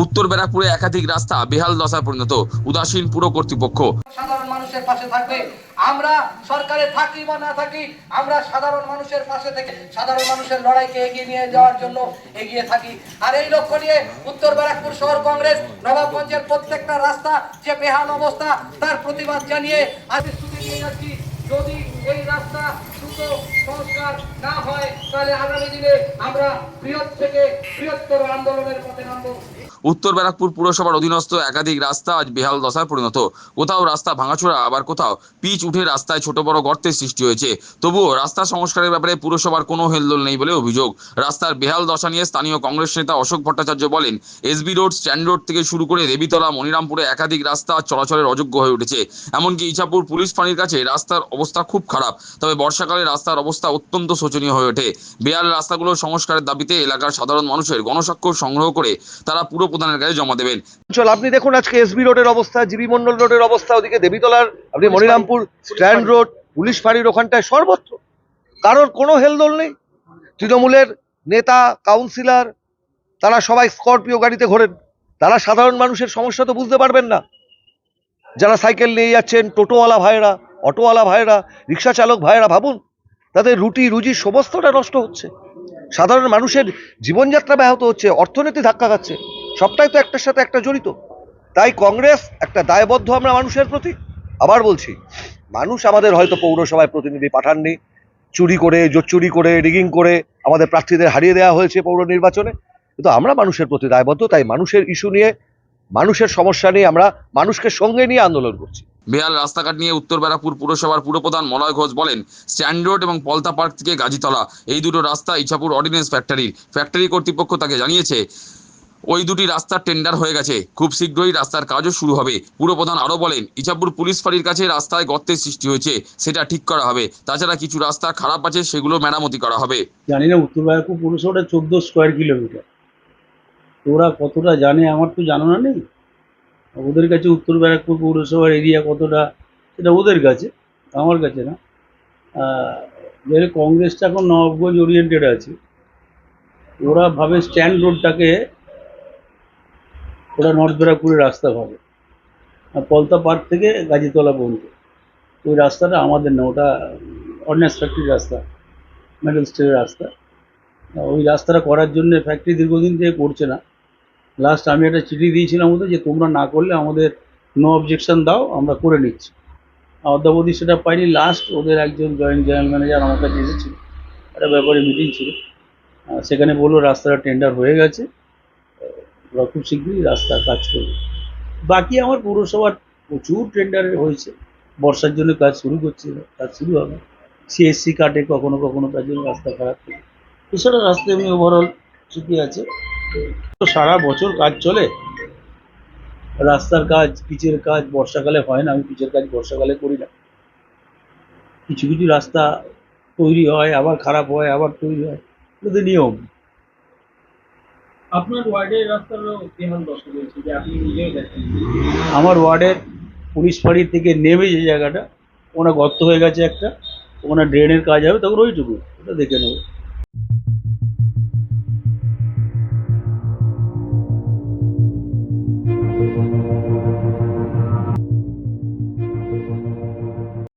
উত্তর ব্যারাকপুরে একাধিক রাস্তা বেহাল দশায় পরিণত। উদাসীন পুর কর্তৃপক্ষ। সাধারণ মানুষের পাশে থাকবে। আমরা সরকারে থাকি বা না থাকি, আমরা সাধারণ মানুষের পাশে থেকে সাধারণ মানুষের লড়াইকে এগিয়ে নিয়ে যাওয়ার জন্য এগিয়ে থাকি। আর এই লক্ষ্য নিয়ে উত্তর ব্যারাকপুর শহর কংগ্রেস, নবাবগঞ্জের প্রত্যেকটা রাস্তা যে বেহাল অবস্থা, তার প্রতিবাদ জানিয়ে আজ নিয়ে যাচ্ছি। যদি এই রাস্তা দ্রুত সংস্কার না হয়, তাহলে আগামী দিনে আমরা বৃহৎ থেকে বৃহত্তর আন্দোলনের পথে নামবো। উত্তর ব্যারাকপুর পুরসভার অধীনস্থ একাধিক রাস্তা আজ বেহাল দশায় পরিণত। কোথাও রাস্তা ভাঙাচোরা, আবার কোথাও পিচ উঠে রাস্তায় ছোট বড় গর্তের সৃষ্টি হয়েছে। তবুও রাস্তা সংস্কারের ব্যাপারে পুরসভার কোনো হেলদোল নেই বলে অভিযোগ। রাস্তার বেহাল দশা নিয়ে স্থানীয় কংগ্রেস নেতা অশোক ভট্টাচার্য বলেন, এসবি রোড, স্ট্যান্ড রোড থেকে শুরু করে দেবীতলা, মনিরামপুরে একাধিক রাস্তা চলাচলের অযোগ্য হয়ে উঠেছে। এমনকি ইছাপুর পুলিশ ফাঁড়ির কাছে রাস্তার অবস্থা খুব খারাপ। তবে বর্ষাকালে রাস্তার অবস্থা অত্যন্ত শোচনীয় হয়ে ওঠে। বেহাল রাস্তাগুলো সংস্কারের দাবিতে এলাকার সাধারণ মানুষের গণস্বাক্ষর সংগ্রহ করে তারা পুরো প্রধানের কাছে জমা দেবেন। চল আপনি দেখুন আজকে এসবি রোডের অবস্থা জিবি মন্ডল রোডের অবস্থা ওদিকে দেবীতলার আপনি মনিরামপুর স্ট্যান্ড রোড পুলিশ ফাঁড়ির ওখানটায় সর্বত্র। কারোর কোনো হেলদোল নেই। তৃণমূলের নেতা কাউন্সিলর তারা সবাই স্করপিও গাড়িতে ঘোরেন। তারা সাধারণ মানুষের সমস্যা তো বুঝতে পারবেন না। যারা সাইকেল নিয়ে যাচ্ছেন টোটোওয়ালা ভাইরা অটোওয়ালা ভাইরা রিক্সা চালক ভাইরা ভাবুন তাদের রুটি রুজি সমস্তটা নষ্ট হচ্ছে। সাধারণ মানুষের জীবনযাত্রা ব্যাহত হচ্ছে অর্থনীতি ধাক্কা খাচ্ছে। সবটাই তো একটার সাথে একটা জড়িত। তাই কংগ্রেস একটা দায়বদ্ধ আমরা মানুষের প্রতি। আবার বলছি, মানুষ আমাদের হয়তো পৌরসভায় প্রতিনিধি পাঠাননি, চুরি করে চুরি করে, রিগিং করে আমাদের প্রার্থীদের হারিয়ে দেওয়া হয়েছে পৌর নির্বাচনে। কিন্তু আমরা মানুষের প্রতি দায়বদ্ধ, তাই মানুষের ইস্যু নিয়ে, মানুষের সমস্যা নিয়ে আমরা মানুষকে সঙ্গে নিয়ে আন্দোলন করছি। বেহাল রাস্তাঘাট নিয়ে উত্তর ব্যারাকপুর পুরসভার পুরপ্রধান মলয় ঘোষ বলেন, স্ট্যান্ড রোড এবং পলতা পার্ক থেকে গাজীতলা, এই দুটো রাস্তা ইছাপুর অর্ডিন্যান্স ফ্যাক্টরির, ফ্যাক্টরি কর্তৃপক্ষ তাকে জানিয়েছে। ওই দুটি রাস্তার টেন্ডার হয়ে গেছে। খুব শীঘ্রই রাস্তার কাজও শুরু হবে। পুরপ্রধান আরও বলেন, ইছাপুর পুলিশ ফাঁড়ির কাছে রাস্তায় গর্তের সৃষ্টি হয়েছে, সেটা ঠিক করা হবে। তাছাড়া কিছু রাস্তা খারাপ আছে, সেগুলো মেরামতি করা হবে। জানি না, উত্তর ব্যারাকপুর পুরসভাটা চোদ্দ স্কোয়ার কিলোমিটার ওরা কতটা জানে, আমার তো জানানো নেই। ওদের কাছে উত্তর ব্যারাকপুর পৌরসভার এরিয়া কতটা, সেটা ওদের কাছে, আমার কাছে না। যেহেতু কংগ্রেসটা এখন নবগঞ্জ ওরিয়েন্টেড আছে। ওরা ভাবে স্ট্যান্ড রোডটাকে ওরা নর্থ ব্যারাকপুরের রাস্তা ভাবে পলতা পার্ক থেকে গাজীতলা পর্যন্ত ওই রাস্তাটা আমাদের না, ওটা অর্ডিন্যান্স ফ্যাক্টরির রাস্তা মেডেল স্টেলের রাস্তা। ওই রাস্তাটা করার জন্য ফ্যাক্টরি দীর্ঘদিন থেকে করছে না। লাস্ট আমি একটা চিঠি দিয়েছিলাম ওদের যে তোমরা না করলে আমাদের নো অবজেকশন দাও, আমরা করে নিচ্ছি। অদ্যাবধি সেটা পাইনি। লাস্ট ওদের একজন জয়েন্ট জেনারেল ম্যানেজার আমার কাছে এসেছিল। একটা ব্যাপারে মিটিং ছিল। সেখানে বলল রাস্তাটা টেন্ডার হয়ে গেছে। ওরা খুব শীঘ্রই রাস্তা কাজ করবে। বাকি আমার পৌরসভার প্রচুর টেন্ডার হয়েছে। বর্ষার জন্য কাজ শুরু করছে, কাজ শুরু হবে। সিএসসি কাটে কখনো কখনো তার জন্য রাস্তা খারাপ থাকে এছাড়া রাস্তায় এমনি ওভারঅল ঠিকই আছে। তো সারা বছর কাজ চলে। রাস্তার কাজ, পিচের কাজ বর্ষাকালে হয় না, আমি পিচের কাজ বর্ষাকালে করি না। কিছু কিছু রাস্তা তৈরি হয়, আবার খারাপ হয়, আবার তৈরি হয়। তো নিয়ম। আপনার ওয়ার্ডের রাস্তারও বেহাল দশা রয়েছে যে আপনি নিজেই দেখেন। আমার ওয়ার্ডের পুলিশ ফাঁড়ি থেকে নেমে যে জায়গাটা, ওখানে গর্ত হয়ে গেছে একটা, ওখানে ড্রেনের কাজ হবে, তখন ওইটুকু ওটা দেখে নেব।